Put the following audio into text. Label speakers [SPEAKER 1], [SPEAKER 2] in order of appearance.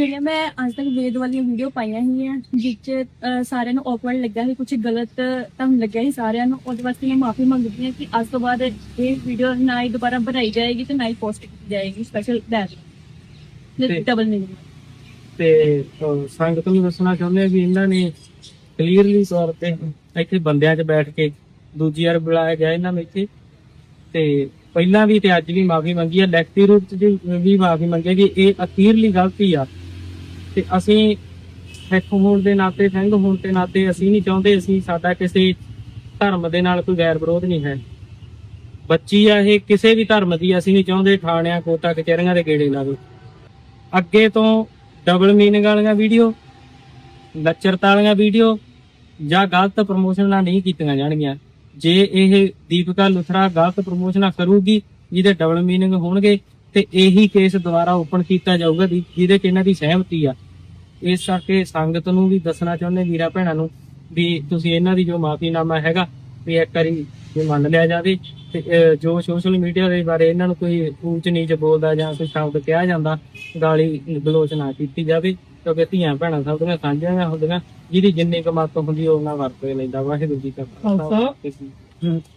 [SPEAKER 1] ਜਿਹੜੀਆਂ ਮੈਂ ਅੱਜ ਤੱਕ ਵੇਦ ਵਾਲੀਆਂ ਵੀਡੀਓ ਪਾਈਆਂ ਸੀਗੀਆਂ ਜਿਸ 'ਚ ਅਹ, ਸਾਰਿਆਂ ਨੂੰ ਔਕਵਰਡ ਲੱਗਾ ਸੀ ਕੁਝ ਗਲਤ ਤੁਹਾਨੂੰ ਲੱਗਿਆ ਸੀ ਸਾਰਿਆਂ ਨੂੰ। ਉਹਦੇ ਵਾਸਤੇ ਮੈਂ ਮਾਫੀ ਮੰਗਦੀ ਹਾਂ ਕਿ ਅੱਜ ਤੋਂ ਬਾਅਦ ਇਹ ਵੀਡੀਓ ਨਾ ਹੀ ਦੁਬਾਰਾ ਬਣਾਈ ਜਾਏਗੀ ਤੇ ਨਾ ਹੀ ਪੋਸਟ ਕੀਤੀ ਜਾਏਗੀ ਸਪੈਸ਼ਲ ਬੈਚ ਡਬਲ ਮੀਨਿੰਗ
[SPEAKER 2] ਤੇ ਸੰਗਤ ਨੂੰ ਦੱਸਣਾ ਚਾਹੁੰਦੇ ਆ ਵੀ ਇਹਨਾਂ ਨੇ ਕਲੀਅਰਲੀ ਤੌਰ ਤੇ ਇੱਥੇ ਬੰਦਿਆਂ 'ਚ ਬੈਠ ਕੇ ਦੂਜੀ ਵਾਰ ਬੁਲਾਇਆ ਗਿਆ ਇਹਨਾਂ ਨੂੰ ਇੱਥੇ। ਤੇ ਪਹਿਲਾਂ ਵੀ ਤੇ ਅੱਜ ਵੀ ਮਾਫੀ ਮੰਗੀ ਆ। ਲਿਖਤੀ ਰੂਪ 'ਚ ਵੀ ਮਾਫੀ ਮੰਗੀ ਕਿ ਇਹ ਅਖੀਰਲੀ ਗਲਤੀ ਆ। ਤੇ ਅਸੀਂ ਸਿੱਖ ਹੋਣ ਦੇ ਨਾਤੇ, ਸਿੰਘ ਹੋਣ ਦੇ ਨਾਤੇ ਅਸੀਂ ਨਹੀਂ ਚਾਹੁੰਦੇ, ਅਸੀਂ ਸਾਡਾ ਕਿਸੇ ਧਰਮ ਦੇ ਨਾਲ ਕੋਈ ਗੈਰ ਵਿਰੋਧ ਨਹੀਂ ਹੈ। ਬੱਚੀ ਆ ਇਹ, ਕਿਸੇ ਵੀ ਧਰਮ ਦੀ ਅਸੀਂ ਨਹੀਂ ਚਾਹੁੰਦੇ, ਥਾਣਿਆਂ, ਕੋਟਾ, ਕਚਹਿਰੀਆਂ ਦੇ ਗੇੜੇ ਲਾਵੇ। ਅੱਗੇ ਤੋਂ ਡਬਲ ਮੀਨਿੰਗ ਵਾਲੀਆਂ ਵੀਡੀਓ ਲੱਚਰਤਾ ਵਾਲੀਆਂ ਵੀਡੀਓ ਜਾਂ ਗਲਤ ਪ੍ਰਮੋਸ਼ਨਾਂ ਨਹੀਂ ਕੀਤੀਆਂ ਜਾਣਗੀਆਂ। ਜੇ ਇਹ ਦੀਪਿਕਾ ਲੁਥਰਾ ਗਲਤ ਪ੍ਰਮੋਸ਼ਨਾਂ ਕਰੂਗੀ, ਜਿਹਦੇ ਡਬਲ ਮੀਨਿੰਗ ਹੋਣਗੇ ਤੇ ਇਹੀ ਕੇਸ ਦੁਬਾਰਾ ਓਪਨ ਕੀਤਾ ਜਾਊਗਾ ਦੀ- ਜਿਹਦੇ ਚ ਇਹਨਾਂ ਦੀ ਸਹਿਮਤੀ ਆ। ਇਸ ਕਰਕੇ ਸੰਗਤ ਨੂੰ ਵੀ ਦੱਸਣਾ ਚਾਹੁੰਦੇ ਵੀਰਾ ਭੈਣਾਂ ਨੂੰ ਵੀ ਤੁਸੀਂ ਇਹਨਾਂ ਦੀ ਜੋ ਮਾਫੀਨਾਮਾ ਹੈਗਾ ਵੀ ਇੱਕ ਵਾਰੀ ਜੇ ਮੰਨ ਲਿਆ ਜਾਵੇ ਤੇ ਜੋ ਸੋਸ਼ਲ ਮੀਡੀਆ ਦੇ ਬਾਰੇ ਇਹਨਾਂ ਨੂੰ ਕੋਈ ਉੱਚ ਨੀਚ ਬੋਲਦਾ ਜਾਂ ਕੋਈ ਸ਼ਬਦ ਕਿਹਾ ਜਾਂਦਾ ਗਾਲੀ ਗਲੋਚ ਨਾ ਕੀਤੀ ਜਾਵੇ ਕਿਉਂਕਿ ਧੀਆਂ ਭੈਣਾਂ ਸਭ ਦੀਆਂ ਸਾਂਝੀਆਂ ਹੁੰਦੀਆਂ ਜਿਹਦੀ ਜਿੰਨੀ ਕਮਾਤ ਹੁੰਦੀ ਉਹ ਉਹਨਾਂ ਵਰਤ ਲੈਂਦਾ। ਵਾਹਿਗੁਰੂ ਜੀ ਕਾ ਖਾਲਸਾ।